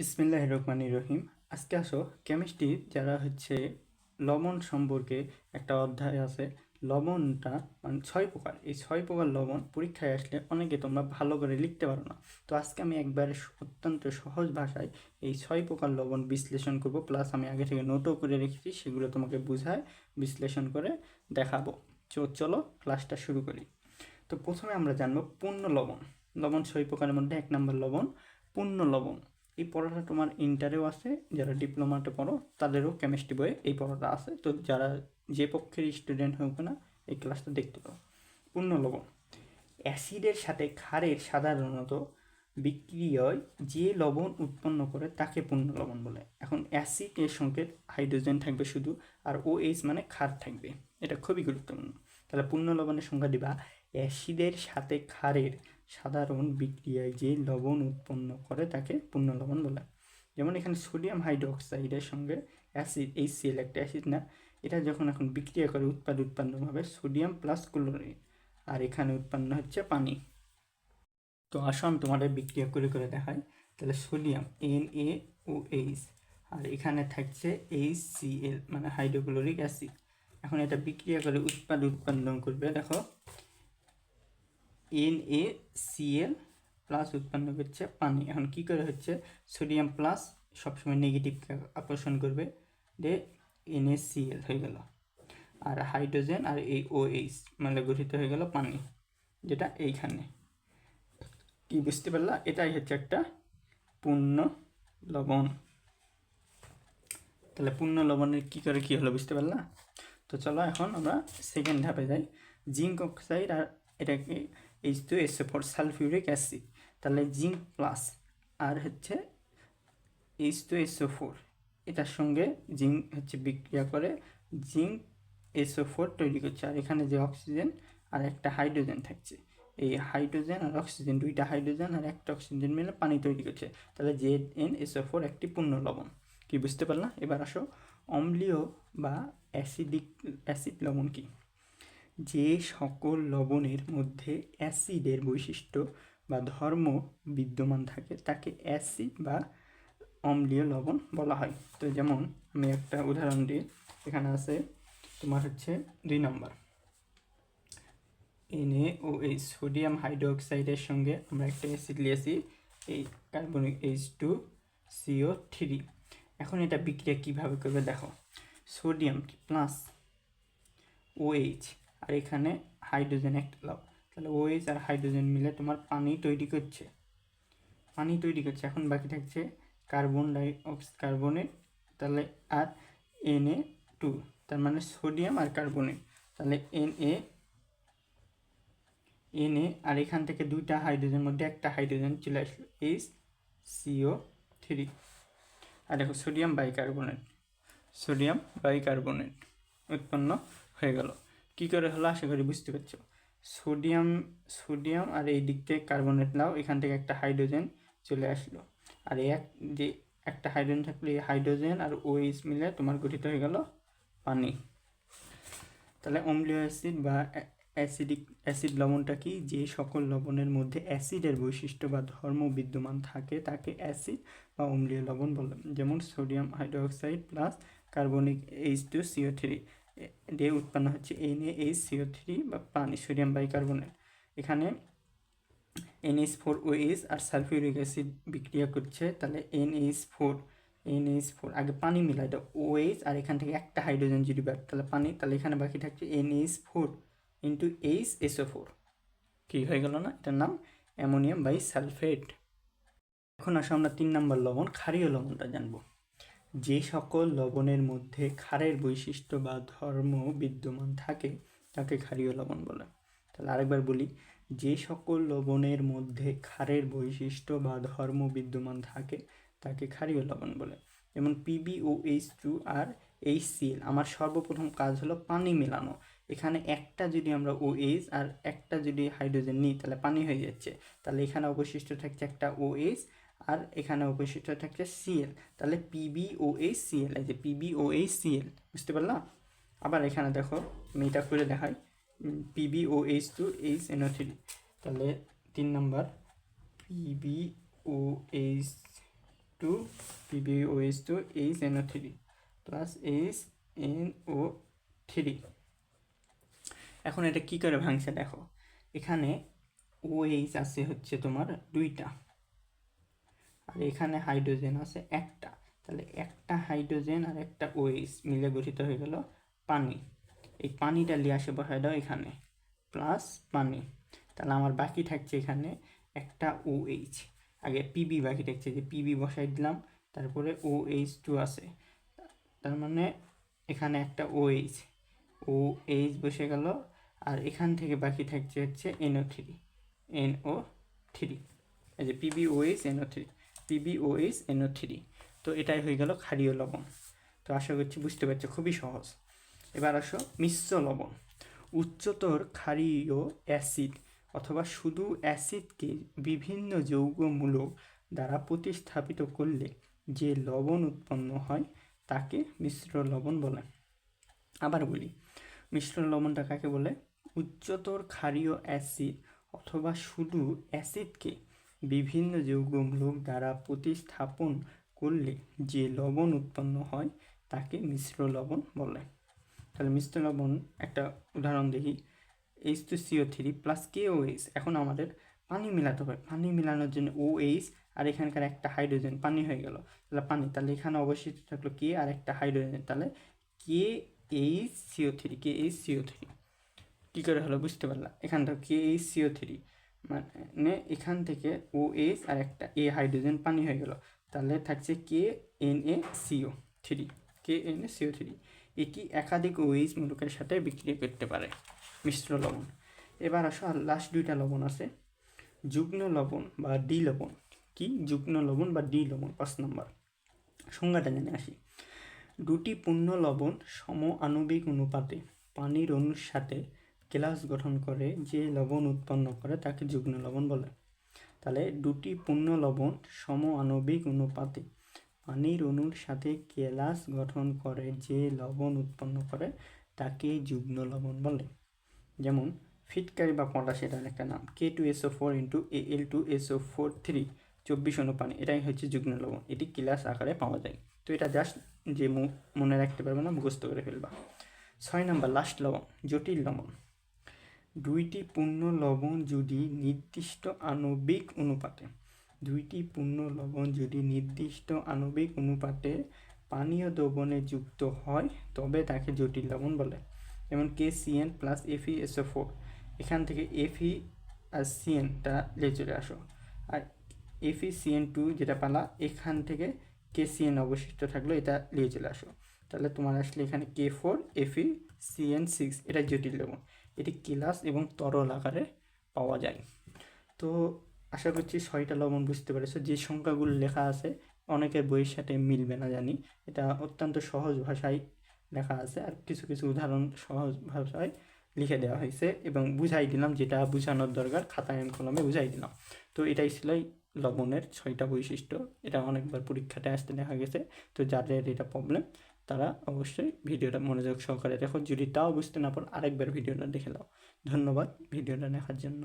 বিসমিল্লাহ রহমান রহিম। আজকে আসো কেমিস্ট্রি যারা হচ্ছে লবণ সম্পর্কে একটা অধ্যায় আছে, লবণটা মানে ছয় প্রকার। এই ছয় প্রকার লবণ পরীক্ষায় আসলে অনেকে তোমরা ভালো করে লিখতে পারো না। তো আজকে আমি একবারে অত্যন্ত সহজ ভাষায় এই ছয় প্রকার লবণ বিশ্লেষণ করব প্লাস আমি আগে থেকে নোটও করে রেখেছি, সেগুলো তোমাকে বুঝায়, বিশ্লেষণ করে দেখাবো। তো চলো ক্লাসটা শুরু করি। তো প্রথমে আমরা জানব পূর্ণ লবণ। লবণ ছয় প্রকারের মধ্যে এক নম্বর লবণ পূর্ণ লবণ। এই পড়াটা তোমার ইন্টারেও আছে, যারা ডিপ্লোমাতে পড়ো, তাদেরও কেমিস্ট্রি বইয়ে এই পড়াটা আছে। তো যারা যে পক্ষের স্টুডেন্ট হোক না, এই ক্লাসটা দেখতে পারো পূর্ণ লবণ। অ্যাসিডের সাথে ক্ষারের সাধারণত বিক্রিয়ায় যে লবণ উৎপন্ন করে, তাকে পূর্ণ লবণ বলে। এখন অ্যাসিড এর সঙ্গে হাইড্রোজেন থাকবে শুধু, আর ও এইচ মানে ক্ষার থাকবে। এটা খুবই গুরুত্বপূর্ণ। তাহলে পূর্ণ লবণের সংজ্ঞা দিবা। অ্যাসিডের সাথে ক্ষারের সাধারণ বিক্রিয়ায় যে লবণ উৎপন্ন করে তাকে পূর্ণ লবণ বলে। যেমন এখানে সোডিয়াম হাইড্রোক্সাইডের সঙ্গে অ্যাসিড এই সিএল একটা অ্যাসিড না, এটা যখন এখন বিক্রিয়া করে উৎপাদ উৎপন্ন হবে সোডিয়াম প্লাস ক্লোরিন আর এখানে উৎপন্ন হচ্ছে পানি। তো আসো আমি তোমাদের বিক্রিয়া করে করে দেখাই। তাহলে sodium N A O H আর এখানে থাকছে এইচ সি এল মানে হাইড্রোক্লোরিক অ্যাসিড এখন এটা বিক্রিয়া করে উৎপাদ উৎপন্ন করবে, দেখো। এন এ সিএল প্লাস উৎপন্ন করছে পানি। এখন কি করে হচ্ছে? সোডিয়াম প্লাস সবসময় নেগেটিভকে আকর্ষণ করবে। দে এন এ সিএল হয়ে গেল। আর হাইড্রোজেন আর এই ও এইচ মানে গঠিত হয়ে গেল পানি, যেটা এইখানে। কি বুঝতে পারলা? এটাই হচ্ছে একটা পূর্ণ লবণ। তাহলে পূর্ণ লবণের কি করে কি হলো বুঝতে পারলা? তো চলো এখন আমরা সেকেন্ড ধাপে যাই। জিঙ্ক অক্সাইড আর এটাকে H two S four sulphuric acid তাহলে জিঙ্ক প্লাস আর হচ্ছে এইচ টু এসও ফোর এটার সঙ্গে জিঙ্ক হচ্ছে বিক্রিয়া করে জিঙ্ক এসও ফোর তৈরি করছে। আর এখানে যে অক্সিজেন আর একটা হাইড্রোজেন থাকছে। এই হাইড্রোজেন আর অক্সিজেন দুইটা হাইড্রোজেন আর একটা অক্সিজেন মিলে পানি তৈরি করছে। তাহলে জেড এন এসও ফোর একটি পূর্ণ লবণ। কি বুঝতে পারলাম এবার আসো অম্লীয় বা অ্যাসিডিক অ্যাসিড লবণ কি? যে সকল লবণের মধ্যে অ্যাসিডের বৈশিষ্ট্য বা ধর্ম বিদ্যমান থাকে, তাকে অ্যাসিড বা অম্লীয় লবণ বলা হয়। তো যেমন আমি একটা উদাহরণ দিই, এখানে আছে তোমার হচ্ছে দুই নম্বর। এনএ ও এই সোডিয়াম হাইড্রোক্সাইডের সঙ্গে আমরা একটা অ্যাসিড নিয়েছি এই carbonic H two C O three এখন এটা বিক্রিয়া কীভাবে করবে দেখো সোডিয়াম প্লাস ওএইচ আর এখানে হাইড্রোজেন একটা লাও তাহলে ওএইচ আর হাইড্রোজেন মিলে তোমার পানি তৈরি করছে। পানি তৈরি করছে। এখন বাকি থাকছে কার্বন ডাই কার্বনেট তাহলে আর এন এ টু তার মানে সোডিয়াম আর কার্বনেট তাহলে এন এ এন এ আর এখান থেকে দুইটা হাইড্রোজেন মধ্যে একটা হাইড্রোজেন চলে আসলো এইচ সিও থ্রি আর দেখো সোডিয়াম বাইকার্বনেট সোডিয়াম বাইকার্বনেট উৎপন্ন হয়ে গেল। কি করে হলো আশা করি বুঝতে পারছ? সোডিয়াম সোডিয়াম আর এই দিক থেকে কার্বনেট নাও, এখান থেকে একটা হাইড্রোজেন চলে আসলো। আর এক যে একটা হাইড্রোজেন থাকলে, এই হাইড্রোজেন আর ওইচ মিলে তোমার গঠিত হয়ে গেল পানি। তাহলে অম্লীয় অ্যাসিড বা অ্যাসিডিক অ্যাসিড লবণটা কি? যে সকল লবণের মধ্যে অ্যাসিডের বৈশিষ্ট্য বা ধর্ম বিদ্যমান থাকে, তাকে অ্যাসিড বা অম্লীয় লবণ বলে। যেমন sodium hydroxide plus carbonic H two C O three দিয়ে উৎপন্ন হচ্ছে N H C O three বা পানি সোডিয়াম বাইকার্বনেট। এখানে N H four O H আর সালফিউরিক অ্যাসিড বিক্রিয়া করছে, তাহলে এনএইচ ফোর এনএইচ ফোর আগে পানি মিলাই দাও ওএইচ আর এখান থেকে একটা হাইড্রোজেন যদি বাদ তাহলে পানি, তাহলে এখানে বাকি থাকছে N H four into H S O four কী হয়ে গেল না? এটার নাম অ্যামোনিয়াম বাই সালফেট। এখন আসো আমরা তিন নম্বর লবণ, ক্ষারীয় লবণটা জানব। যে সকল লবণের মধ্যে ক্ষারের বৈশিষ্ট্য বা ধর্ম বিদ্যমান থাকে, তাকে ক্ষারীয় লবণ বলে। তাহলে আরেকবার বলি, যে সকল লবণের মধ্যে ক্ষারের বৈশিষ্ট্য বা ধর্ম বিদ্যমান থাকে, তাকে ক্ষারীয় লবণ বলে। যেমন P B O H two আর এইচ সিএল আমার সর্বপ্রথম কাজ হলো পানি মেলানো। এখানে একটা যদি আমরা ও এইচ আর একটা যদি হাইড্রোজেন নিই, তাহলে পানি হয়ে যাচ্ছে। তাহলে এখানে অবশিষ্ট থাকছে একটা ও এইচ আর এখানে অবশিষ্ট থাকছে সিএল তাহলে পিবি ও এইচ সিএল এই যে পিবি ও এইচ সিএল বুঝতে পারলাম আবার এখানে দেখো আমি এটা করে দেখাই P B O H two H N O three তাহলে তিন নম্বর P B O H two P B O H two H N O three plus H N O three এখন এটা কি করে ভাঙছে দেখো? এখানে ওএইচ আছে হচ্ছে তোমার দুইটা। আর এখানে হাইড্রোজেন আছে একটা। তাহলে একটা হাইড্রোজেন আর একটা ওএইচ মিলে গঠিত হয়ে গেল পানি। এই পানিটা নিয়ে আসে বসায় দাও এখানে, প্লাস পানি। তাহলে আমার বাকি থাকছে এখানে একটা ওএইচ। আগে পিবি বাকি থাকছে, যে পিবি বসাই দিলাম, তারপরে ও এইচ টু আছে। তার মানে এখানে একটা ওএইচ ও এইচ বসে গেল, আর এখান থেকে বাকি থাকছে হচ্ছে এনও থ্রি এনও থ্রি। এই যে P B O H N O three. P B O H N O three তো এটাই হয়ে গেল ক্ষারীয় লবণ। তো আশা করছি বুঝতে পারছ, খুবই সহজ। এবার আসো মিশ্র লবণ। উচ্চতর ক্ষারীয় অ্যাসিড অথবা শুধু অ্যাসিডকে বিভিন্ন যৌগমূলক দ্বারা প্রতিস্থাপিত করলে যে লবণ উৎপন্ন হয় তাকে মিশ্র লবণ বলে। আবার বলি, মিশ্র লবণটা কাকে বলে? উচ্চতর ক্ষারীয় অ্যাসিড অথবা শুধু অ্যাসিডকে বিভিন্ন যৌগমূলক দ্বারা প্রতিস্থাপন করলে যে লবণ উৎপন্ন হয়, তাকে মিশ্র লবণ বলে। তাহলে মিশ্র লবণ একটা উদাহরণ দেখি। H two C O three plus K O H এখন আমাদের পানি মেলাতে হবে। পানি মেলানোর জন্য ও এইচ আর এখানকার একটা হাইড্রোজেন পানি হয়ে গেল। তাহলে পানি, তাহলে এখানে অবশ্যই থাকল কে আর একটা হাইড্রোজেন তাহলে K H C O three K H C O three কী করে হলো? বুঝতে পারলাম এখানটা কে এইচ সিও থ্রি মানে এখান থেকে ও এইচ আর একটা এ হাইড্রোজেন পানি হয়ে গেল। তাহলে থাকছে K N A C O three K N A C O three এটি একাধিক ওএইচ মূলকের সাথে বিক্রিয়া করতে পারে? মিশ্র লবণ। এবার আসো আর লাস্ট দুইটা লবণ আছে। যুগ্ম লবণ বা ডি লবণ। কি যুগ্ম লবণ বা ডি লবণ? পাঁচ নম্বর। সংজ্ঞাটা জেনে আসি। দুটি পূর্ণ লবণ সম আণবিক অনুপাতে পানির অণুর সাথে কেলাস গঠন করে, যে লবণ উৎপন্ন করে তাকে যুগ্ম লবণ বলে। তাহলে দুটি পূর্ণ লবণ সম আণবিক অনুপাতে। পানির অণুর সাথে কেলাস গঠন করে, যে লবণ উৎপন্ন করে তাকে যুগ্ম লবণ বলে। যেমন ফিটকারি বা পটাশ এটার একটা নাম K two S O four into A L two S O four three চব্বিশ অনু পানি এটাই হচ্ছে যুগ্ম লবণ। এটি কিলাস আকারে পাওয়া যায়। তো এটা জাস্ট যে মনে রাখতে পারবে না, মুখস্থ করে ফেলবা। ছয় নম্বর লাস্ট লবণ, জটিল লবণ। দুইটি পূর্ণ লবণ যদি নির্দিষ্ট আণবিক অনুপাতে, দুইটি পূর্ণ লবণ যদি নির্দিষ্ট আণবিক অনুপাতে পানীয় দ্রবণে যুক্ত হয়, তবে তাকে জটিল লবণ বলে। যেমন K C N plus F E S O four এখান থেকে এফি আর সিএনটা লে চলে আসো। আর এফি সিএন টু যেটা পালা, এখান থেকে কে সিএন অবশিষ্ট থাকল, এটা নিয়ে চলে আসো। তাহলে তোমার আসলে এখানে K four F E C N six এটা জটিল লবণ। এটি কিলাস এবং তরল আকারে পাওয়া যায়। তো আশা করছি ছয়টা লবণ বুঝতে পেরেছ। যে সংখ্যাগুলো লেখা আছে অনেকের বইয়ের সাথে মিলবে না জানি। এটা অত্যন্ত সহজ ভাষায় লেখা আছে আর কিছু কিছু উদাহরণ সহজ ভাষায় লিখে দেওয়া হয়েছে এবং বুঝাই দিলাম যেটা বোঝানোর দরকার খাতায় আমি কলমে বুঝাই দিলাম। তো এটাই ছিল লবণের ছয়টা বৈশিষ্ট্য। এটা অনেকবার পরীক্ষাতে আসতে দেখা গেছে। তো যাদের এটা প্রবলেম তারা অবশ্যই ভিডিওটা মনোযোগ সহকারে দেখো। যদি তাও বুঝতে না পারো, আরেকবার ভিডিওটা দেখে নাও ধন্যবাদ ভিডিওটা দেখার জন্য।